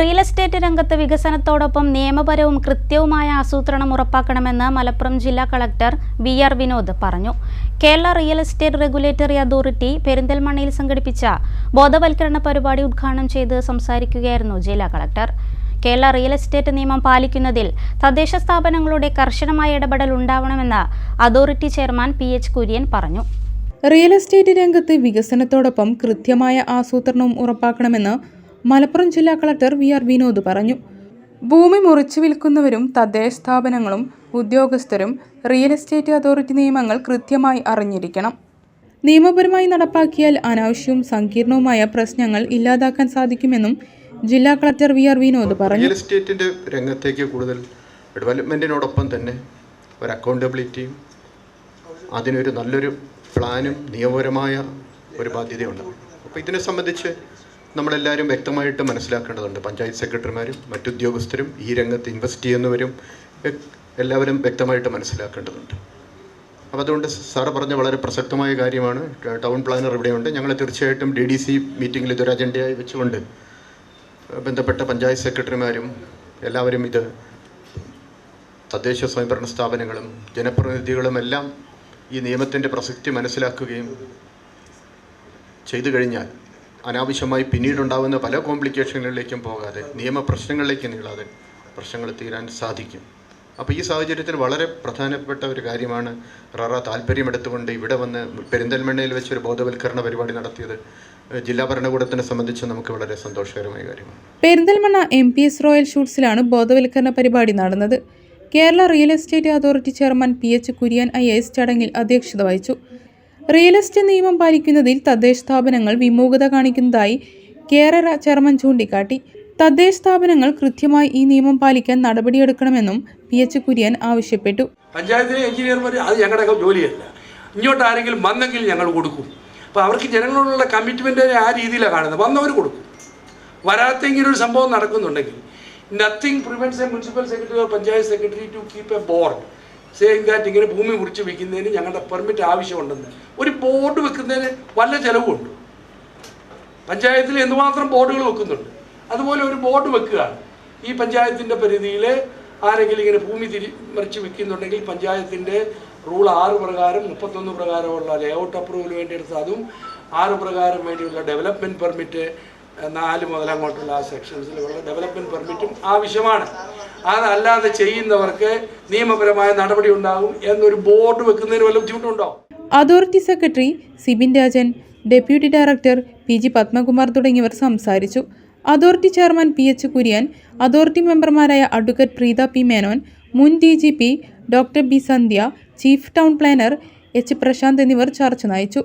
Real estate രംഗത്ത് വികസനത്തോടൊപ്പം നിയമപരവും കൃത്യവുമായ ആസൂത്രണം ഉറപ്പാക്കണമെന്ന് മലപ്പുറം ജില്ലാ കളക്ടർ ബി ആർ വിനോദ് പറഞ്ഞു. Kerala real estate regulatory authority പെരിന്തൽമണ്ണയിൽ സംഘടിപ്പിച്ച ബോധവൽക്കരണ പരിപാടി ഉദ്ഘാടനം ചെയ്ത് സംസാരിക്കുകയായിരുന്നു ജില്ലാ കളക്ടർ. കേരള റിയൽ എസ്റ്റേറ്റ് നിയമം പാലിക്കുന്നതിൽ തദ്ദേശ സ്ഥാപനങ്ങളുടെ കർശനമായ ഇടപെടൽ ഉണ്ടാവണമെന്ന് authority chairman P H Kurian പറഞ്ഞു. റിയൽ എസ്റ്റേറ്റ് രംഗത്ത് വികസനത്തോടൊപ്പം കൃത്യമായ ആസൂത്രണവും ഉറപ്പാക്കണമെന്ന് മലപ്പുറം ജില്ലാ കളക്ടർ വി ആർ വിനോദ് പറഞ്ഞു. ഭൂമി മുറിച്ചു വിൽക്കുന്നവരും തദ്ദേശ സ്ഥാപനങ്ങളും ഉദ്യോഗസ്ഥരും റിയൽ എസ്റ്റേറ്റ് അതോറിറ്റി നിയമങ്ങൾ കൃത്യമായി അറിഞ്ഞിരിക്കണം. നിയമപരമായി നടപ്പാക്കിയാൽ അനാവശ്യവും സങ്കീർണവുമായ പ്രശ്നങ്ങൾ ഇല്ലാതാക്കാൻ സാധിക്കുമെന്നും ജില്ലാ കളക്ടർ വി ആർ വിനോദ് പറഞ്ഞു. റിയൽ എസ്റ്റേറ്റിന്റെ രംഗത്തേക്ക് കൂടുതൽ ഡെവലപ്മെന്റിനോടൊപ്പം തന്നെ ഒരു അക്കൗണ്ടബിലിറ്റിയും അതിനൊരു നല്ലൊരു പ്ലാനും നിയമപരമായ ഒരു ബാധ്യതയുണ്ട്. അപ്പോൾ ഇതിനെ സംബന്ധിച്ച് നമ്മളെല്ലാവരും വ്യക്തമായിട്ട് മനസ്സിലാക്കേണ്ടതുണ്ട്. പഞ്ചായത്ത് സെക്രട്ടറിമാരും മറ്റുദ്യോഗസ്ഥരും ഈ രംഗത്ത് ഇൻവെസ്റ്റ് ചെയ്യുന്നവരും എല്ലാവരും വ്യക്തമായിട്ട് മനസ്സിലാക്കേണ്ടതുണ്ട്. അപ്പോൾ അതുകൊണ്ട് സാറ് പറഞ്ഞ വളരെ പ്രസക്തമായ കാര്യമാണ്. ടൗൺ പ്ലാനർ ഇവിടെയുണ്ട്. ഞങ്ങൾ തീർച്ചയായിട്ടും ഡി ഡി സി മീറ്റിങ്ങിൽ ഇതൊരു അജണ്ടയായി വെച്ചുകൊണ്ട് ബന്ധപ്പെട്ട പഞ്ചായത്ത് സെക്രട്ടറിമാരും എല്ലാവരും ഇത് തദ്ദേശ സ്വയംഭരണ സ്ഥാപനങ്ങളും ജനപ്രതിനിധികളും എല്ലാം ഈ നിയമത്തിന്റെ പ്രസക്തി മനസ്സിലാക്കുകയും ചെയ്തു കഴിഞ്ഞാൽ അനാവശ്യമായി പിന്നീടുണ്ടാകുന്ന പല കോംപ്ലിക്കേഷനുകളിലേക്കും പോകാതെ നിയമപ്രശ്നങ്ങളിലേക്ക് നീളാതെ പ്രശ്നങ്ങൾ തീരാൻ സാധിക്കും. അപ്പോൾ ഈ സാഹചര്യത്തിൽ വളരെ പ്രധാനപ്പെട്ട ഒരു കാര്യമാണ് ററ താല്പര്യമെടുത്തുകൊണ്ട് ഇവിടെ വന്ന് പെരിന്തൽമണ്ണയിൽ ഒരു ബോധവൽക്കരണ പരിപാടി നടത്തിയത്. ജില്ലാ ഭരണകൂടത്തിനെ സംബന്ധിച്ച് നമുക്ക് വളരെ സന്തോഷകരമായ കാര്യമാണ്. Perinthalmanna M P S royal ഷൂട്ട്സിലാണ് ബോധവൽക്കരണ പരിപാടി നടന്നത്. Kerala real estate authority chairman P H Kurian I S ചടങ്ങിൽ അധ്യക്ഷത വഹിച്ചു. റിയൽ എസ്റ്റേറ്റ് നിയമം പാലിക്കുന്നതിൽ തദ്ദേശ സ്ഥാപനങ്ങൾ വിമുഖത കാണിക്കുന്നതായി കേരള ചെയർമാൻ ചൂണ്ടിക്കാട്ടി. തദ്ദേശ സ്ഥാപനങ്ങൾ കൃത്യമായി ഈ നിയമം പാലിക്കാൻ നടപടിയെടുക്കണമെന്നും പി എച്ച് കുര്യൻ ആവശ്യപ്പെട്ടു. പഞ്ചായത്തിലെ എഞ്ചിനീയർമാർ അത് ഞങ്ങളുടെ ജോലിയല്ല. ഇങ്ങോട്ട് ആരെങ്കിലും വന്നെങ്കിൽ ഞങ്ങൾ കൊടുക്കും. അപ്പോൾ അവർക്ക് ജനങ്ങളോടുള്ള കമ്മിറ്റ്മെന്റ് ആ രീതിയിലാണ് കാണുന്നത്. വന്നവർ കൊടുക്കും. വരാത്തെങ്കിലും ഒരു സംഭവം നടക്കുന്നുണ്ടെങ്കിൽ nothing prevents a municipal secretary or panchayat secretary to keep a board saying that ഇങ്ങനെ ഭൂമി മുറിച്ച് വെക്കുന്നതിന് ഞങ്ങളുടെ പെർമിറ്റ് ആവശ്യമുണ്ടെന്ന്. ഒരു ബോർഡ് വെക്കുന്നതിന് വല്ല ചിലവുമുണ്ട്. പഞ്ചായത്തിൽ എന്തുമാത്രം ബോർഡുകൾ വെക്കുന്നുണ്ട്. അതുപോലെ ഒരു ബോർഡ് വെക്കുക ഈ പഞ്ചായത്തിന്റെ പരിധിയിൽ ആരെങ്കിലും ഇങ്ങനെ ഭൂമി തിരി മറിച്ച് വിൽക്കുന്നുണ്ടെങ്കിൽ പഞ്ചായത്തിന്റെ റൂൾ ആറ് പ്രകാരം മുപ്പത്തൊന്ന് പ്രകാരമുള്ള ലേഔട്ട് അപ്രൂവൽ വേണ്ടി എടുത്ത് അതും ആറ് പ്രകാരം വേണ്ടിയുള്ള ഡെവലപ്മെന്റ് പെർമിറ്റ് നാല് മുതൽ അങ്ങോട്ടുള്ള ആ സെക്ഷൻസിലുള്ള ഡെവലപ്മെന്റ് പെർമിറ്റും ആവശ്യമാണ്. അതല്ലാതെ ചെയ്യുന്നവർക്ക് നിയമപരമായ നടപടി ഉണ്ടാകും എന്നൊരു ബോർഡ് വെക്കുന്നതിന് വല്ല ബുദ്ധിമുട്ടുണ്ടോ? Authority secretary Sibin Rajan deputy director P G Padmakumar തുടങ്ങിയവർ സംസാരിച്ചു. Authority chairman P H Kurian authority മെമ്പർമാരായ അഡ്വക്കേറ്റ് പ്രീത പി മേനോൻ മുൻ D G P doctor B Sandhya chief town planner H Prashanth എന്നിവർ ചർച്ച നയിച്ചു.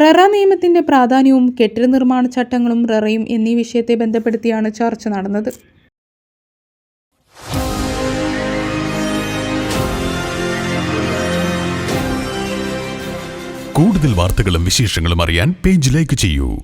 ററ നിയമത്തിന്റെ പ്രാധാന്യവും കെട്ടിട നിർമ്മാണ ചട്ടങ്ങളും റെറയും എന്നീ വിഷയത്തെ ബന്ധപ്പെടുത്തിയാണ് ചർച്ച നടന്നത്. കൂടുതൽ വാർത്തകളും വിശേഷങ്ങളും അറിയാൻ പേജ് ലൈക്ക് ചെയ്യൂ.